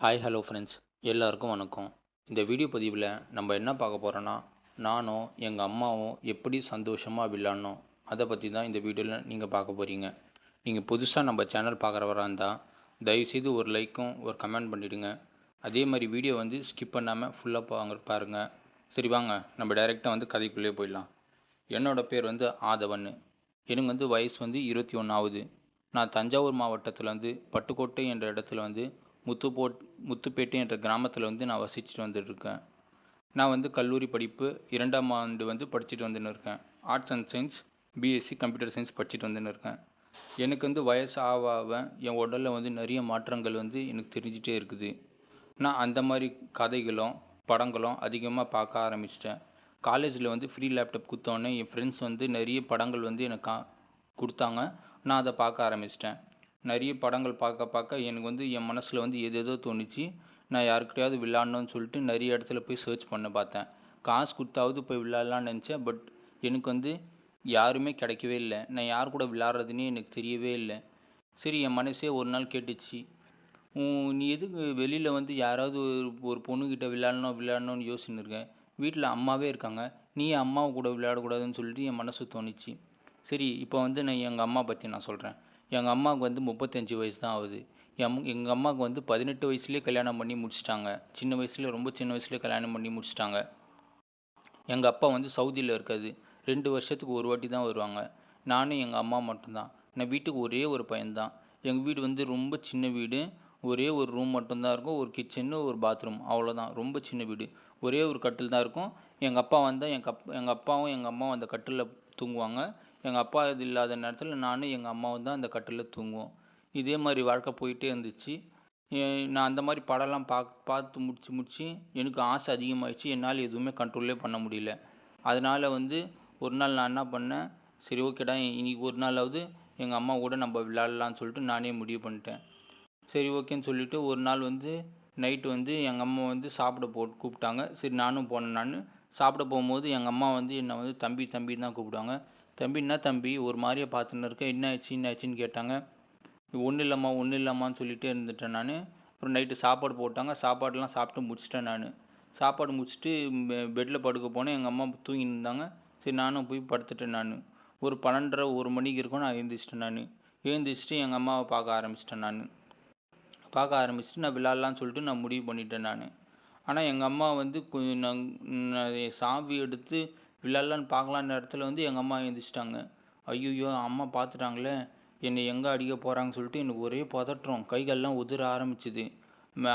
Hi hello friends எல்லாருக்கும் வணக்கம். இந்த வீடியோ பதிவில் நம்ம என்ன பார்க்க போகிறோன்னா நானும் எங்கள் அம்மாவும் எப்படி சந்தோஷமாக விளாட்ணும் அதை பற்றி தான் இந்த வீடியோவில் நீங்கள் பார்க்க போகிறீங்க நீங்கள் புதுசாக நம்ம சேனல் பார்க்குறவராக இருந்தால் தயவுசெய்து ஒரு லைக்கும் ஒரு கமெண்ட் பண்ணிவிடுங்க அதே மாதிரி வீடியோ வந்து ஸ்கிப் பண்ணாமல் ஃபுல்லாக பாங்க பாருங்கள் சரி வாங்க. நம்ம டைரெக்டாக வந்து கதைக்குள்ளே போயிடலாம். என்னோடய பேர் வந்து ஆதவன் எனக்கு வந்து வயசு வந்து இருபத்தி ஒன்றாவது நான் தஞ்சாவூர் மாவட்டத்தில் வந்து பட்டுக்கோட்டை என்ற இடத்துல வந்து முத்துப்போட் முத்துப்பேட்டை என்ற கிராமத்தில் வந்து நான் வசிச்சுட்டு வந்துட்டுருக்கேன் நான் வந்து கல்லூரி படிப்பு இரண்டாம் ஆண்டு வந்து படிச்சுட்டு வந்துன்னு இருக்கேன் arts and science BSc computer science படிச்சுட்டு வந்துன்னு இருக்கேன் எனக்கு வந்து வயசு ஆக ஆக என் உடலில் வந்து நிறைய மாற்றங்கள் வந்து எனக்கு தெரிஞ்சிட்டே இருக்குது. நான் அந்த மாதிரி கதைகளும் படங்களும் அதிகமாக பார்க்க ஆரம்பிச்சிட்டேன். காலேஜில் வந்து ஃப்ரீ லேப்டாப் கொடுத்தோன்னே என் ஃப்ரெண்ட்ஸ் வந்து நிறைய படங்கள் வந்து எனக்கு கா கொடுத்தாங்க. நான் அதை பார்க்க ஆரம்பிச்சிட்டேன். நிறைய படங்கள் பார்க்க பார்க்க எனக்கு வந்து என் மனசில் வந்து எது எதோ தோணுச்சு. நான் யாருக்கிட்டையாவது விளாட்ணுன்னு சொல்லிட்டு நிறைய இடத்துல போய் சர்ச் பண்ண பார்த்தேன். காசு கொடுத்தாவது போய் விளாட்லான்னு நினச்சேன். பட் எனக்கு வந்து யாருமே கிடைக்கவே இல்லை. நான் யார் கூட விளாட்றதுனே எனக்கு தெரியவே இல்லை. சரி என் மனசே ஒரு நாள் கேட்டுச்சு. நீ எதுக்கு வெளியில் வந்து யாராவது ஒரு ஒரு பொண்ணுக்கிட்ட விளாட்ணும் விளையாடணும்னு யோசிச்சுன்னு இருக்கேன் வீட்டில் அம்மாவே இருக்காங்க. நீ அம்மாவை கூட விளையாடக்கூடாதுன்னு சொல்லிட்டு என் மனசு தோணுச்சு. சரி இப்போ வந்து நான் எங்கள் அம்மா பற்றி நான் சொல்கிறேன் எங்கள் அம்மாவுக்கு வந்து முப்பத்தஞ்சு வயசு தான் ஆகுது. எம் எங்கள் அம்மாவுக்கு வந்து பதினெட்டு வயசுலேயே கல்யாணம் பண்ணி முடிச்சிட்டாங்க. சின்ன வயசில் ரொம்ப சின்ன வயசுலேயே கல்யாணம் பண்ணி முடிச்சிட்டாங்க. எங்கள் அப்பா வந்து சவுதியில் இருக்காது ரெண்டு வருஷத்துக்கு ஒரு வாட்டி தான் வருவாங்க. நானும் எங்கள் அம்மா மட்டும்தான். நான் வீட்டுக்கு ஒரே ஒரு பையன்தான் எங்கள் வீடு வந்து ரொம்ப சின்ன வீடு. ஒரே ஒரு ரூம் மட்டும்தான் இருக்கும். ஒரு கிச்சனு ஒரு பாத்ரூம் அவ்வளோதான் ரொம்ப சின்ன வீடு. ஒரே ஒரு கட்டில் தான் இருக்கும். எங்கள் அப்பா வந்தால் எங்கள் அப் எங்கள் அப்பாவும் எங்கள் அம்மாவும் அந்த கட்டிலில் தூங்குவாங்க. எங்கள் அப்பா இது இல்லாத நேரத்தில் நானும் எங்கள் அம்மாவும் தான் அந்த கட்டிலில் தூங்குவோம். இதே மாதிரி வாழ்க்கை போயிட்டே இருந்துச்சு. நான் அந்த மாதிரி படம்லாம் பா பார்த்து முடிச்சு முடிச்சு எனக்கு ஆசை அதிகமாகிடுச்சு என்னால் எதுவுமே கண்ட்ரோலே பண்ண முடியல. அதனால் வந்து ஒரு நாள் நான் என்ன பண்ணேன்? சரி ஓகேடா இன்னைக்கு ஒரு நாளாவது எங்கள் அம்மா கூட நம்ம விளாட்லான்னு சொல்லிட்டு நானே முடிவு பண்ணிட்டேன். சரி ஓகேன்னு சொல்லிவிட்டு ஒரு நாள் வந்து நைட்டு வந்து எங்கள் அம்மா வந்து சாப்பிட போட்டு கூப்பிட்டாங்க. சரி நானும் போனேன் நான். சாப்பிட போகும்போது எங்கள் அம்மா வந்து என்னை வந்து தம்பி தம்பி தான் கூப்பிடுவாங்க. தம்பி என்ன தம்பி? ஒரு மாதிரியே பார்த்துன்னு இருக்கேன் என்ன ஆச்சு என்ன ஆச்சுன்னு கேட்டாங்க. ஒன்றும் இல்லைம்மா ஒன்றும் இல்லைம்மான்னு சொல்லிகிட்டே இருந்துட்டேன் நான். அப்புறம் நைட்டு சாப்பாடு போட்டாங்க. சாப்பாடெலாம் சாப்பிட்டு முடிச்சிட்டேன் நான். சாப்பாடு முடிச்சுட்டு பெட்டில் படுக்க போனேன். எங்கள் அம்மா தூங்கின்னு இருந்தாங்க. சரி நானும் போய் படுத்துட்டேன் நான். ஒரு பன்னெண்டரை ஒரு மணிக்கு இருக்கும். நான் எழுந்திரிச்சிட்டேன் நான். எழுந்திரிச்சிட்டு எங்கள் அம்மாவை பார்க்க ஆரம்பிச்சிட்டேன் நான். பார்க்க ஆரம்பிச்சுட்டு நான் விளாட்லான்னு சொல்லிட்டு நான் முடிவு பண்ணிட்டேன் நான். ஆனால் எங்கள் அம்மா வந்து நான் சாவி எடுத்து விளாட்லான்னு பார்க்கலான்னு இடத்துல வந்து எங்கள் அம்மா எழுந்திரிச்சிட்டாங்க ஐயோ அம்மா பார்த்துட்டாங்களே என்னை எங்கே அடிக்க போகிறாங்கன்னு சொல்லிட்டு எனக்கு ஒரே பதற்றம். கைகள்லாம் உதிர ஆரம்பிச்சிது.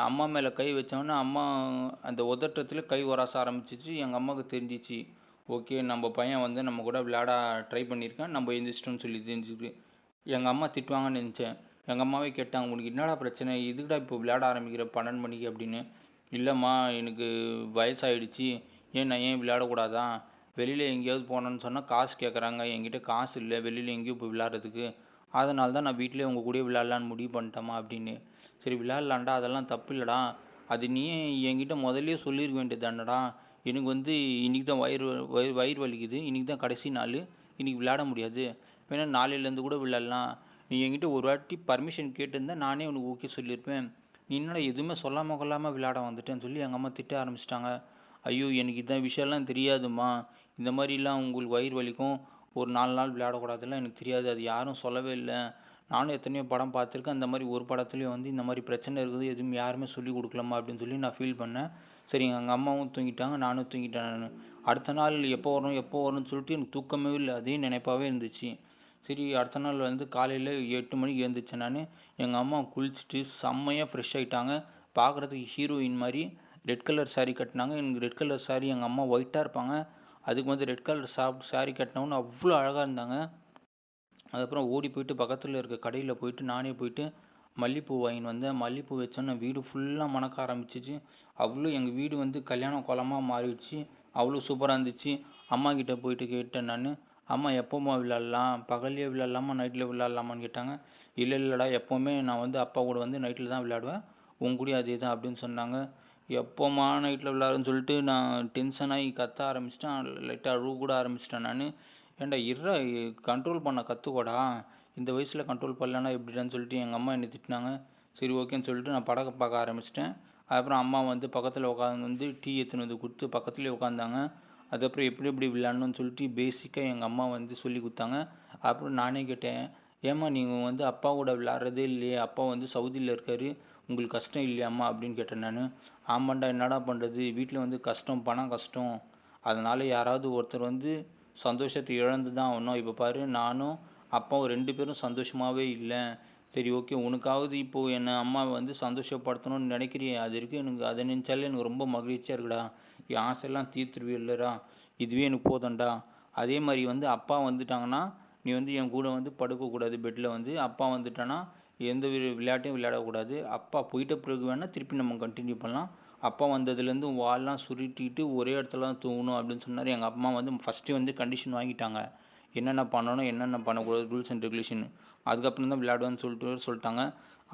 அம்மா மேலே கை வச்சோன்னே அம்மா அந்த உதட்டத்தில் கை உராச ஆரம்பிச்சிச்சு. எங்கள் அம்மாவுக்கு தெரிஞ்சிச்சு. ஓகே நம்ம பையன் வந்து நம்ம கூட விளையாட ட்ரை பண்ணியிருக்கேன் நம்ம எழுந்திரிச்சிட்டோம்னு சொல்லி தெரிஞ்சுட்டு எங்கள் அம்மா திட்டுவாங்கன்னு நினச்சேன். எங்கள் அம்மாவே கேட்டாங்க உனக்கு என்னடா பிரச்சனை? இதுக்குடா இப்போ விளையாட ஆரம்பிக்கிற பன்னெண்டு மணிக்கு? அப்படின்னு. இல்லைம்மா எனக்கு வயசாயிடுச்சு. ஏன் நான் ஏன் விளையாடக்கூடாதா? வெளியில் எங்கேயாவது போனோன்னு சொன்னால் காசு கேட்குறாங்க என்கிட்ட காசு இல்லை. வெளியில் எங்கேயும் போய் விளையாடுறதுக்கு. அதனால தான் நான் வீட்டிலே உங்கள் கூட விளையாட்லான்னு முடிவு பண்ணிட்டேம்மா அப்படின்னு. சரி விளையாட்லான்டா அதெல்லாம் தப்பு இல்லைடா. அது நீ என்கிட்ட முதல்லே சொல்லியிருக்க வேண்டியதானடா எனக்கு வந்து இன்றைக்கி தான் வயிறு வயிறு வயிறு வலிக்குது. இன்றைக்கி தான் கடைசி நாள். இன்றைக்கி விளையாட முடியாது. வேணால் நாளையிலேருந்து கூட விளையாடலாம். நீ என்கிட்ட ஒரு வாட்டி பர்மிஷன் கேட்டிருந்தா நானே உனக்கு ஓகே சொல்லியிருப்பேன். நீ என்னடா எதுவுமே சொல்லாமல் கொள்ளாமல் விளையாட வந்துட்டேன்னு சொல்லி எங்கள் அம்மா திட்ட ஆரம்பிச்சிட்டாங்க. ஐயோ எனக்கு இதான் விஷயம்லாம் தெரியாதும்மா. இந்த மாதிரிலாம் உங்களுக்கு வயிறு வலிக்கும். ஒரு நாலு நாள் விளையாடக்கூடாதுலாம் எனக்கு தெரியாது. அது யாரும் சொல்லவே இல்லை. நானும் எத்தனையோ படம் பார்த்துருக்கேன். அந்த மாதிரி ஒரு படத்துலேயும் வந்து இந்த மாதிரி பிரச்சனை இருக்குது. எதுவும் யாருமே சொல்லி கொடுக்கலாமா அப்படின்னு சொல்லி நான் ஃபீல் பண்ணேன். சரி எங்கள் அம்மாவும் தூங்கிட்டாங்க. நானும் தூங்கிட்டேன் நான். அடுத்த நாள் எப்போ வரும் எப்போ வரும்னு சொல்லிட்டு எனக்கு தூக்கமே இல்லை. அதே நினைப்பாகவே இருந்துச்சு. சரி அடுத்த நாள் வந்து காலையில் எட்டு மணிக்கு எழுந்திரிச்சேன் நான். எங்கள் அம்மா குளிச்சுட்டு செம்மையாக ஃப்ரெஷ் ஆகிட்டாங்க பார்க்குறதுக்கு ஹீரோயின் மாதிரி ரெட் கலர் சாரீ கட்டினாங்க. எனக்கு ரெட் கலர் சாரீ எங்கள் அம்மா ஒயிட்டாக இருப்பாங்க. அதுக்கு வந்து ரெட் கலர் சா சாரீ கட்டினவொன்னு அவ்வளோ அழகாக இருந்தாங்க. அதுக்கப்புறம் ஓடி போயிட்டு பக்கத்தில் இருக்க கடையில் போயிட்டு நானே போயிட்டு மல்லிகைப்பூ வாங்கின்னு வந்தேன். மல்லிகைப்பூ வச்சோன்னே வீடு ஃபுல்லாக மணக்க ஆரம்பிச்சிச்சு. அவ்வளோ எங்கள் வீடு வந்து கல்யாண குளமாக மாறிடுச்சு. அவ்வளோ சூப்பராக இருந்துச்சு. அம்மா கிட்டே போயிட்டு கேட்டேன் நான். அம்மா எப்போம்மா விளாட்லாம் பகல்லே விளாட்லாமா நைட்டில் விளாட்லாமான்னு கேட்டாங்க. இல்லை இல்லைடா எப்போவுமே நான் வந்து அப்பா கூட வந்து நைட்டில் தான் விளையாடுவேன். உன் கூடயும் அதே தான் அப்படின்னு சொன்னாங்க. எப்போம்மா நைட்டில் விளாட்றேன்னு சொல்லிட்டு நான் டென்ஷன் ஆகி கத்த ஆரம்பிச்சிட்டேன். லைட்டாக அழுவ கூட ஆரம்பிச்சிட்டேன் நான். ஏன்டா இற கண்ட்ரோல் பண்ண கற்றுக்கோடா இந்த வயசில் கண்ட்ரோல் பண்ணலன்னா எப்படிடான்னு சொல்லிட்டு எங்கள் அம்மா என்னை திட்டினாங்க. சரி ஓகேன்னு சொல்லிட்டு நான் படம் பார்க்க ஆரம்பிச்சிட்டேன். அதுக்கப்புறம் அம்மா வந்து பக்கத்தில் உட்காந்து வந்து டீ எடுத்துன்னு வந்து கொடுத்து பக்கத்துலேயே உட்காந்தாங்க அதுக்கப்புறம் எப்படி எப்படி விளையாடணும்னு சொல்லிட்டு பேசிக்காக எங்கள் அம்மா வந்து சொல்லி கொடுத்தாங்க. அப்புறம் நானே கேட்டேன் ஏம்மா நீங்கள் வந்து அப்பா கூட விளாட்றதே இல்லையே அப்பா வந்து சவுதியில் இருக்கார் உங்களுக்கு கஷ்டம் இல்லையாம்மா? அப்படின்னு கேட்டேன் நான். ஆமாண்டா என்னடா பண்ணுறது வீட்டில் வந்து கஷ்டம் பணம் கஷ்டம். அதனால் யாராவது ஒருத்தர் வந்து சந்தோஷத்தை இழந்து தான் ஆகணும். இப்போ பாரு நானும் அப்பாவும் ரெண்டு பேரும் சந்தோஷமாகவே இல்லை. சரி ஓகே. உனக்காவது இப்போது என்னை அம்மா வந்து சந்தோஷப்படுத்தணும்னு நினைக்கிறியே அது இருக்குது எனக்கு அதை நினச்சாலே எனக்கு ரொம்ப மகிழ்ச்சியாக இருக்குடா. என் ஆசையெல்லாம் தீர்த்துருவே இல்லைடா. இதுவே எனக்கு போதண்டா அதே மாதிரி வந்து அப்பா வந்துட்டாங்கன்னா நீ வந்து என் கூட வந்து படுக்கக்கூடாது பெட்டில் வந்து. அப்பா வந்துட்டான்னா எந்த ஒரு விளையாட்டையும் விளையாடக்கூடாது. அப்பா போயிட்ட பிறகு வேணால் திருப்பி நம்ம கண்டினியூ பண்ணலாம். அப்பா வந்ததுலேருந்து வால்லாம் சுருட்டிட்டு ஒரே இடத்துல தான் தூங்கணும் அப்படின்னு சொன்னார். எங்கள் அம்மா வந்து ஃபஸ்ட்டு வந்து கண்டிஷன் வாங்கிட்டாங்க. என்னென்ன பண்ணணும் என்னென்ன பண்ணக்கூடாது ரூல்ஸ் அண்ட் ரெகுலேஷன் அதுக்கப்புறம் தான் விளையாடுவேன்னு சொல்லிட்டு சொல்லிட்டாங்க.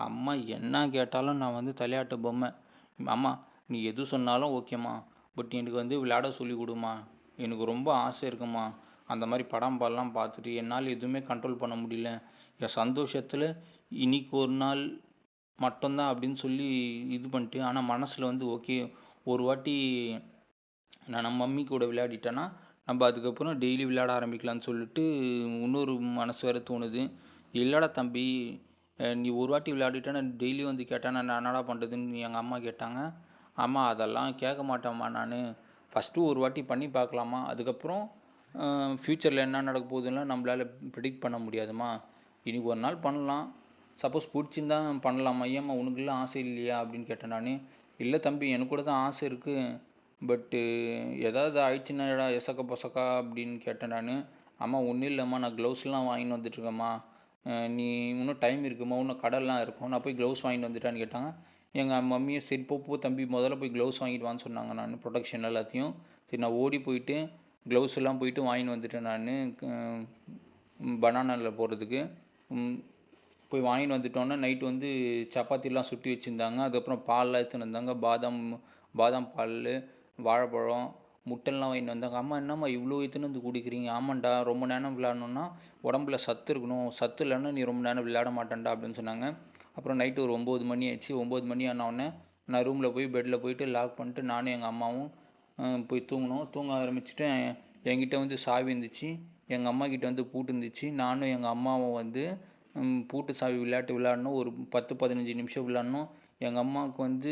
அம்மா என்ன கேட்டாலும் நான் வந்து தலையாட்டு பொம்மை. அம்மா நீ எது சொன்னாலும் ஓகேம்மா. பட் எனக்கு வந்து விளையாட சொல்லி கொடுமா எனக்கு ரொம்ப ஆசை இருக்குமா அந்த மாதிரி படம் பாடலாம் பார்த்துட்டு என்னால் எதுவுமே கண்ட்ரோல் பண்ண முடியல. என் சந்தோஷத்தில் இன்னைக்கு ஒரு நாள் மட்டும்தான் அப்படின்னு சொல்லி இது பண்ணிட்டு ஆனால் மனசில் வந்து ஓகே ஒரு வாட்டி நான் நம்ம மம்மி கூட விளையாடிட்டேன்னா நம்ம அதுக்கப்புறம் டெய்லி விளையாட ஆரம்பிக்கலாம்னு சொல்லிட்டு இன்னொரு மனசு வேறு தோணுது. இல்லைடா தம்பி. நீ ஒரு வாட்டி விளையாடிட்டேன்னா டெய்லி வந்து கேட்டால் நான் என்னடா பண்ணுறதுன்னு எங்கள் அம்மா கேட்டாங்க. அம்மா அதெல்லாம் கேட்க மாட்டேம்மா நான். ஃபஸ்ட்டு ஒரு வாட்டி பண்ணி பார்க்கலாமா? அதுக்கப்புறம் ஃப்யூச்சரில் என்ன நடக்க போகுதுலாம் நம்மளால் ப்ரிடிக்ட் பண்ண முடியாதுமா இன்றைக்கி ஒரு நாள் பண்ணலாம். சப்போஸ் பிடிச்சிருந்தா பண்ணலாமா? ஏம்மா உனக்குலாம் ஆசை இல்லையா? அப்படின்னு கேட்டேன் நான். இல்லை தம்பி எனக்கு கூட தான் ஆசை இருக்குது பட்டு எதாவது ஆயிடுச்சுன்னா எசக்க பொசக்கா அப்படின்னு கேட்டேன் நான். அம்மா ஒன்றும் இல்லைம்மா நான் க்ளவுஸ்லாம் வாங்கின்னு வந்துட்டுருக்கேம்மா நீ இன்னும் டைம் இருக்குமா? இன்னும் கடல்லாம் இருக்கும். நான் போய் க்ளவுஸ் வாங்கிட்டு வந்துட்டான்னு கேட்டாங்க. எங்கள் மம்மியும் சரி போ போ தம்பி முதல்ல போய் க்ளவுஸ் வாங்கிட்டு வான்னு சொன்னாங்க நான் ப்ரொடெக்ஷன் எல்லாத்தையும். சரி நான் ஓடி போயிட்டு க்ளவுஸ் எல்லாம் போயிட்டு வாங்கிட்டு வந்துட்டேன் நான். பனானாவில் போகிறதுக்கு போய் வாங்கிட்டு வந்துட்டோன்னே நைட்டு வந்து சப்பாத்திலாம் சுட்டி வச்சுருந்தாங்க. அதுக்கப்புறம் பால்லாம் எடுத்துன்னு வந்தாங்க. பாதாம் பாதாம் பால் வாழைப்பழம் முட்டைலாம் வாங்கிட்டு வந்தாங்க அம்மா என்னம்மா இவ்வளோ எடுத்துன்னு வந்து குடிக்கிறீங்க? ஆமாண்டா ரொம்ப நேரம் விளையாடணுன்னா உடம்புல சத்து இருக்கணும். சத்து இல்லைன்னா நீ ரொம்ப நேரம் விளையாட மாட்டேன்டா அப்படின்னு சொன்னாங்க. அப்புறம் நைட்டு ஒரு ஒம்பது மணி ஆச்சு ஒம்பது மணி ஆனவுடனே நான் ரூமில் போய் பெட்டில் போயிட்டு லாக் பண்ணிட்டு நானும் எங்கள் அம்மாவும் போய் தூங்கினோம். தூங்க ஆரம்பிச்சுட்டு என்கிட்ட வந்து சாவி இருந்துச்சு. எங்கள் அம்மா கிட்ட வந்து பூட்டு இருந்துச்சு. நானும் எங்கள் அம்மாவும் வந்து பூட்டு சாவி விளையாட்டு விளையாடணும். ஒரு பத்து பதினஞ்சு நிமிஷம் விளையாடணும். எங்கள் அம்மாவுக்கு வந்து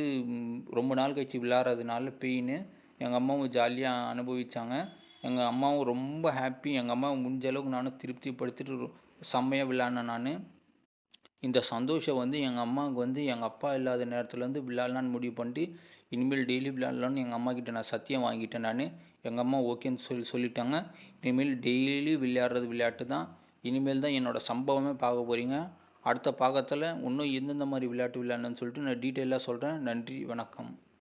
ரொம்ப நாள் கழிச்சு விளாட்றதுனால பெயின் எங்கள் அம்மாவும் ஜாலியாக அனுபவித்தாங்க எங்கள் அம்மாவும் ரொம்ப ஹாப்பி எங்கள் அம்மா முடிஞ்ச அளவுக்கு நானும் திருப்திப்படுத்திட்டு செம்மையாக விளையாடினேன் நான். இந்த சந்தோஷம் வந்து எங்கள் அம்மாவுக்கு வந்து எங்கள் அப்பா இல்லாத நேரத்தில் வந்து விளையாடலான்னு முடிவு பண்ணிட்டு இனிமேல் டெய்லி விளாட்லான்னு எங்கள் அம்மா கிட்ட நான் சத்தியம் வாங்கிட்டேன் நான். எங்கள் அம்மா ஓகேன்னு சொல்லி சொல்லிட்டாங்க. இனிமேல் டெய்லி விளையாடுறது விளையாட்டு தான். இனிமேல் தான் என்னோடய சம்பவமே பார்க்க போகிறீங்க அடுத்த பாகத்தில் இன்னும் எந்தெந்த மாதிரி விளையாட்டு விளையாடணும்னு சொல்லிட்டு நான் டீட்டெயிலாக சொல்கிறேன் நன்றி வணக்கம்.